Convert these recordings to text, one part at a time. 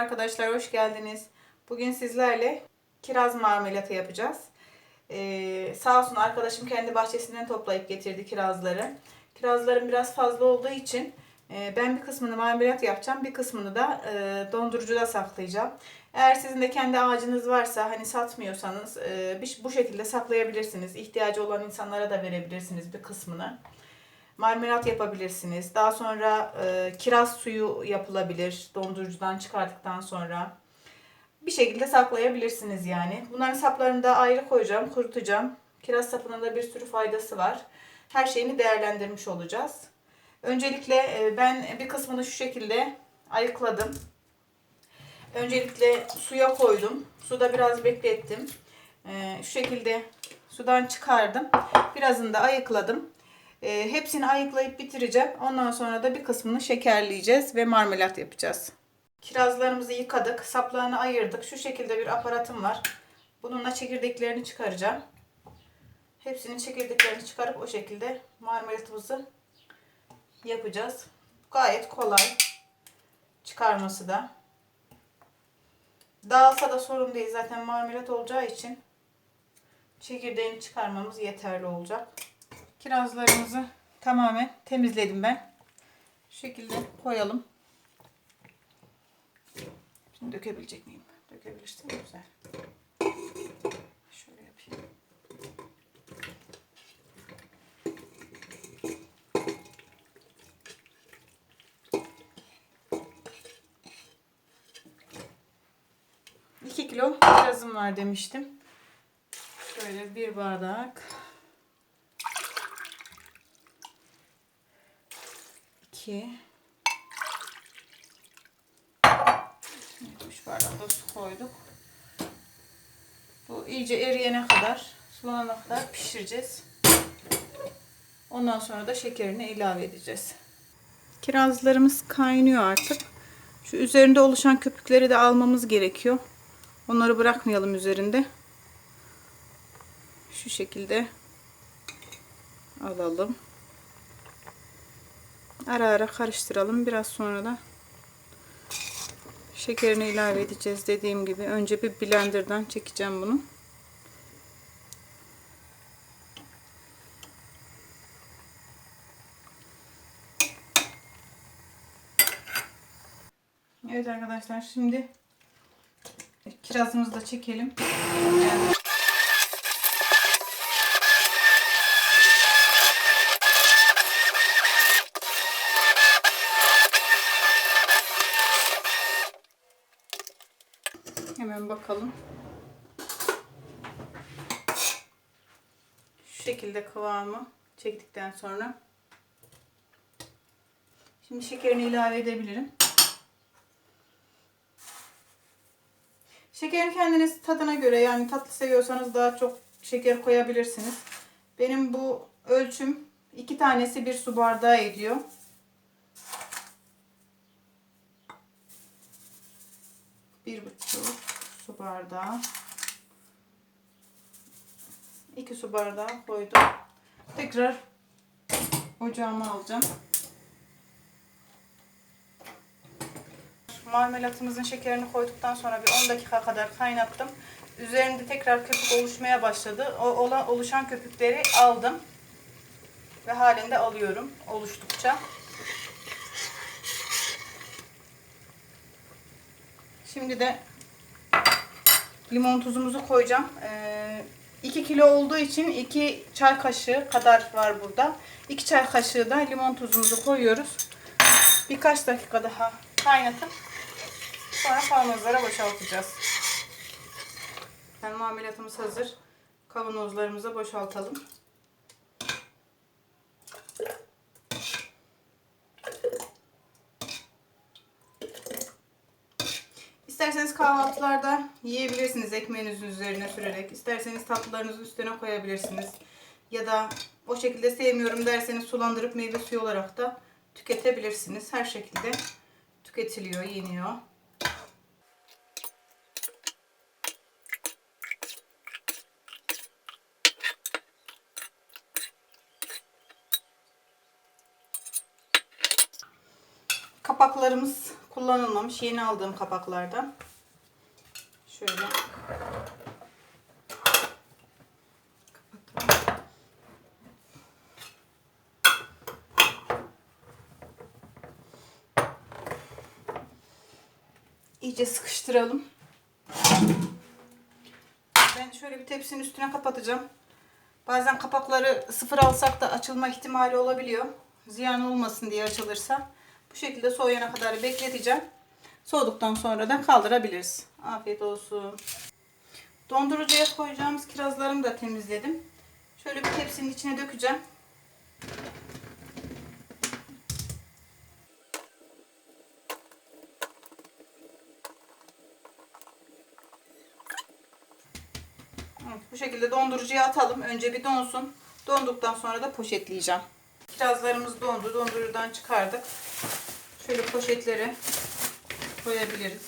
arkadaşlar, hoş geldiniz. Bugün sizlerle kiraz marmelatı yapacağız. Ee, sağ olsun arkadaşım kendi bahçesinden toplayıp getirdi kirazları. Kirazlarım biraz fazla olduğu için e, ben bir kısmını marmelat yapacağım, bir kısmını da e, dondurucuda saklayacağım. Eğer sizin de kendi ağacınız varsa hani satmıyorsanız e, bir- bu şekilde saklayabilirsiniz. İhtiyacı olan insanlara da verebilirsiniz bir kısmını marmelat yapabilirsiniz. Daha sonra e, kiraz suyu yapılabilir dondurucudan çıkardıktan sonra. Bir şekilde saklayabilirsiniz yani. Bunların saplarını da ayrı koyacağım, kurutacağım. Kiraz sapının da bir sürü faydası var. Her şeyini değerlendirmiş olacağız. Öncelikle e, ben bir kısmını şu şekilde ayıkladım. Öncelikle suya koydum. Suda biraz beklettim. E, şu şekilde sudan çıkardım. Birazını da ayıkladım. E, hepsini ayıklayıp bitireceğim. Ondan sonra da bir kısmını şekerleyeceğiz ve marmelat yapacağız. Kirazlarımızı yıkadık. Saplarını ayırdık. Şu şekilde bir aparatım var. Bununla çekirdeklerini çıkaracağım. Hepsinin çekirdeklerini çıkarıp o şekilde marmelatımızı yapacağız. Gayet kolay. Çıkarması da. Dağılsa da sorun değil. Zaten marmelat olacağı için çekirdeğini çıkarmamız yeterli olacak. Kirazlarımızı tamamen temizledim ben. Şu şekilde koyalım. Şimdi dökebilecek miyim? Dökebilirsin. Güzel. Şöyle yapayım. İki kilo kirazım var demiştim. Şöyle bir bardak. 2 3 bardak da su koyduk. Bu iyice eriyene kadar, sulanana kadar pişireceğiz. Ondan sonra da şekerini ilave edeceğiz. Kirazlarımız kaynıyor artık. Şu üzerinde oluşan köpükleri de almamız gerekiyor. Onları bırakmayalım üzerinde. Şu şekilde alalım. Ara ara karıştıralım. Biraz sonra da şekerini ilave edeceğiz dediğim gibi. Önce bir blenderdan çekeceğim bunu. Evet arkadaşlar şimdi kirazımızı da çekelim. Yani Hemen bakalım. Şu şekilde kıvamı çektikten sonra şimdi şekerini ilave edebilirim. Şekerini kendiniz tadına göre yani tatlı seviyorsanız daha çok şeker koyabilirsiniz. Benim bu ölçüm iki tanesi bir su bardağı ediyor. Bir buçuk su bardağı. iki su bardağı koydum. Tekrar ocağıma alacağım. Marmelatımızın şekerini koyduktan sonra bir 10 dakika kadar kaynattım. Üzerinde tekrar köpük oluşmaya başladı. O olan oluşan köpükleri aldım ve halinde alıyorum oluştukça. Şimdi de limon tuzumuzu koyacağım. 2 kilo olduğu için 2 çay kaşığı kadar var burada. 2 çay kaşığı da limon tuzumuzu koyuyoruz. Birkaç dakika daha kaynatıp sonra kavanozlara boşaltacağız. Yani marmelatımız hazır. Kavanozlarımıza boşaltalım. İsterseniz kahvaltılarda yiyebilirsiniz ekmeğinizin üzerine sürerek. İsterseniz tatlılarınızın üstüne koyabilirsiniz. Ya da o şekilde sevmiyorum derseniz sulandırıp meyve suyu olarak da tüketebilirsiniz. Her şekilde tüketiliyor, yeniyor. Kapaklarımız kullanılmamış. Yeni aldığım kapaklardan. Şöyle. İyice sıkıştıralım. Ben şöyle bir tepsinin üstüne kapatacağım. Bazen kapakları sıfır alsak da açılma ihtimali olabiliyor. Ziyan olmasın diye açılırsa. Bu şekilde soğuyana kadar bekleteceğim. Soğuduktan sonra da kaldırabiliriz. Afiyet olsun. Dondurucuya koyacağımız kirazlarımı da temizledim. Şöyle bir tepsinin içine dökeceğim. Bu şekilde dondurucuya atalım. Önce bir donsun. Donduktan sonra da poşetleyeceğim. Kirazlarımız dondu. Dondurucudan çıkardık. Şöyle poşetleri koyabiliriz.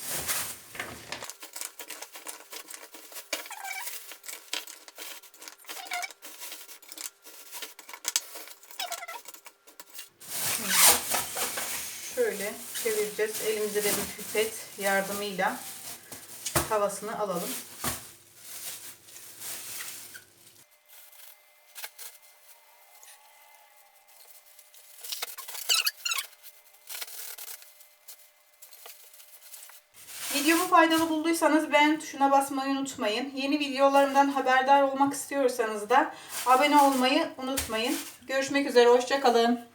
Şöyle çevireceğiz. Elimizde de bir pipet yardımıyla havasını alalım. Videomu faydalı bulduysanız beğen tuşuna basmayı unutmayın. Yeni videolarımdan haberdar olmak istiyorsanız da abone olmayı unutmayın. Görüşmek üzere, hoşçakalın.